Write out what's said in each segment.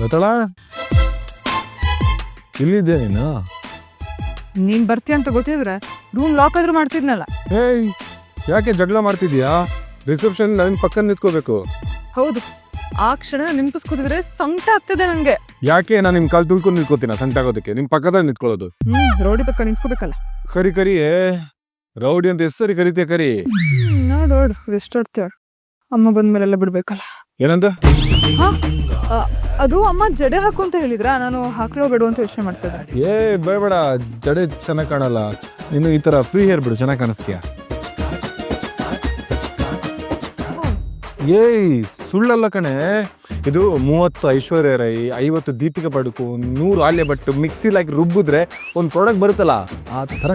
ಲತಳ ಇಲ್ಲಿದ್ದೆ ನೀನು? ನೀನ್ ಬರ್ತೀಯ ಅಂತ ಗೊತ್ತಿದ್ರೆ ರೂಮ್ ಲಾಕ್ ಆದ್ರೂ ಮಾಡ್ತಿದ್ನಲ್ಲ. ಏಯ್ ಯಾಕೆ ಜಗಳ ಮಾಡ್ತಿದ್ಯಾ? ರಿಸೆಪ್ಷನ್ ನನ್ನ ಪಕ್ಕ ನಿಂತ್ಕೋಬೇಕು. ಹೌದು ಆ ಕ್ಷಣ ನೆನ್ಪಿಸ್ಕೋತಿದ್ರೆ ಸಂಕಟ ಆಗ್ತಿದೆ ನಂಗೆ. ಯಾಕೆ ನಾನು ನಿಮ್ಮ ಕಾಲ್ ತುಳ್ಕೊಂಡು ನಿಂತ್ಕೋತೀನ ಸಂಟಾಗೋದಕ್ಕೆ ನಿಮ್ಮ ಪಕ್ಕದಲ್ಲಿ ನಿಂತ್ಕೊಳ್ಳೋದು. ರೌಡಿ ರೋಡಿ ಪಕ್ಕ ನಿಂತ್ಕೋಬೇಕಲ್ಲ. ಕರಿ ಕರಿ ರೌಡಿ ಅಂತ ಎಷ್ಟು ಸರಿ ಕರಿತೀಯ ಕರಿ. ನೋಡು ಎಷ್ಟು ಅಮ್ಮ ಬಂದ್ಮೇಲೆಲ್ಲ ಬಿಡ್ಬೇಕಲ್ಲ. ಏನಂದ? ಅದು ಅಮ್ಮ ಜಡೆ ಹಾಕು ಅಂತ ಹೇಳಿದ್ರ? ನಾನು ಹಾಕ್ಲೋ ಬೇಡ ಅಂತ ಯೋಚನೆ ಮಾಡ್ತಿದ್ದೆ ಏ, ಬೇಡ ಜಡೆ ಚೆನ್ನಾಗಿ ಕಾಣಲ್ಲ. ನೀನು ಈ ಥರ ಫ್ರೀ ಹೇರ್ ಬಿಡು, ಚೆನ್ನಾಗಿ ಕಾಣಿಸ್ತೀಯ? ಏಯ್, ಸುಳ್ಳಲ್ಲ ಕಣೆ. ಇದು ಮೂವತ್ತು ಐಶ್ವರ್ಯ ರೈ, ಐವತ್ತು ದೀಪಿಕಾ ಪಡುಕು ನೂರು ಆಲ್ಯ ಬಟ್ಟು ಮಿಕ್ಸಿಲಾಕಿ ರುಬ್ಬಿದ್ರೆ ಒಂದು ಪ್ರಾಡಕ್ಟ್ ಬರುತ್ತಲ್ಲ, ಆ ಥರ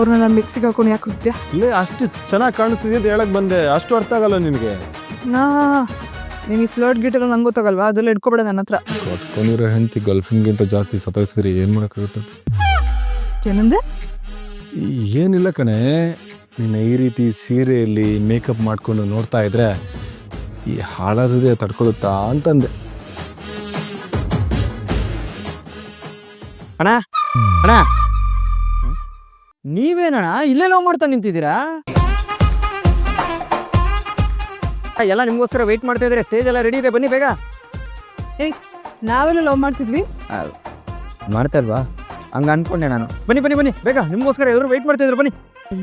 ಕಾಣಿಸ್ತಿದ್ದೆ ನಾನು ಅವ್ರನ್ನ ಮಿಕ್ಸಿಗೆ ಹಾಕೊಂಡು ಯಾಕೆ ಹೋಗ್ತೀಯ? ಇಲ್ಲೇ ಅಷ್ಟು ಚೆನ್ನಾಗಿ ಕಾಣಿಸ್ತಿದೆ ಅಂತ ಹೇಳಕ್ ಬಂದೆ. ಅಷ್ಟು ಅರ್ಥ ಆಗಲ್ಲ ನಿನಗೆ. ನಾ ನೀನು ಈ ಫ್ಲರ್ಟ್ ಗಿಟೆಲ್ಲ ನಂಗೆ ಗೊತ್ತಾಗಲ್ವಾ? ಅದೆಲ್ಲ ಇಟ್ಕೊಬೇಡ ನನ್ನ ಹತ್ರ. ಕೊಟ್ಕೊಂಡಿರೋ ಹೆಂಡತಿ ಗರ್ಲ್ಫ್ರೆಂಡ್ಗಿಂತ ಜಾಸ್ತಿ ಸತಾಯಿಸಿದ್ರಿ ಏನು ಮಾಡೋಕ್ಕಾಗುತ್ತೆ? ಏನಂದೆ? ಏನಿಲ್ಲ ಕಣೆ. ನಿನ್ನ ಈ ರೀತಿ ಸೀರೆಯಲ್ಲಿ ಮೇಕಪ್ ಮಾಡ್ಕೊಂಡು ನೋಡ್ತಾ ಇದ್ರೆ ಈ ಹಾಳಾದದೇ ತಡ್ಕೊಳುತ್ತಾ ಅಂತಂದೆ. ಅಣ್ಣ ಅಣ್ಣ. ನೀವೇನಣ್ಣ? ಇಲ್ಲೇ ಲವ್ ಮಾಡ್ತಾ ನಿಂತಿದ್ದೀರಾ? ಎಲ್ಲ ನಿಮ್ಗೋಸ್ಕರ ವೆಯ್ಟ್ ಮಾಡ್ತಾ ಇದ್ರೆ ಸ್ಟೇಜ್ ಎಲ್ಲ ರೆಡಿ ಇದೆ. ಬನ್ನಿ ಬೇಗ. ಏಯ್ ನಾವೆಲ್ಲ ಲವ್ ಮಾಡ್ತಿದ್ವಿ? ಮಾಡ್ತಾ ಇಲ್ವಾ? ಹಂಗ ಅನ್ಕೊಂಡೆ ನಾನು. ಬನ್ನಿ ಬನ್ನಿ ಬನ್ನಿ. ಬೇಗ ನಿಮ್ಗೋಸ್ಕರ ಎಲ್ಲರೂ ವೆಯ್ಟ್ ಮಾಡ್ತಾ ಇದ್ರು. ಬನ್ನಿ.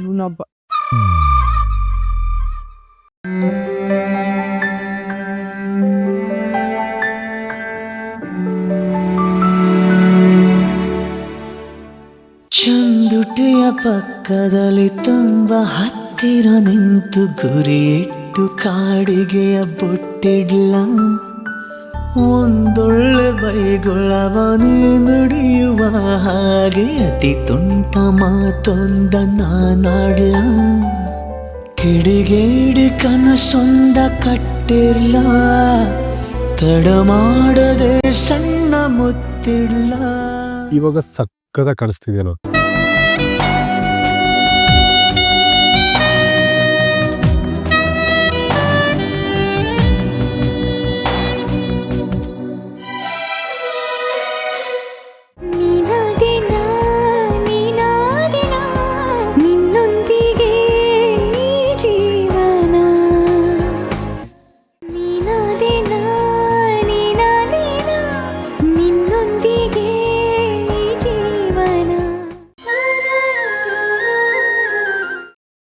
ಇವನೊಬ್ಬ. ಪಕ್ಕದಲ್ಲಿ ತುಂಬ ಹತ್ತಿರ ನಿಂತು ಗುರಿಯಿಟ್ಟು ಕಾಡಿಗೆಯ ಬೊಟ್ಟಿಡ್ಲ. ಒಂದೊಳ್ಳೆ ಬೈಗೊಳವನು ನುಡಿಯುವ ಹಾಗೆ ಅತಿ ತುಂಟ ಮಾತೊಂದ ನಾನಾಡ್ಲ. ಕಿಡಿಗೇಡಿ ಕನಸೊಂದ ಕಟ್ಟಿರ್ಲ. ತಡ ಮಾಡದೆ ಸಣ್ಣ ಮುತ್ತಿಡ್ಲ. ಇವಾಗ ಸಕ್ಕದ ಕಾಣಿಸ್ತಿದ್ಯಾ ನೋಡು contigo.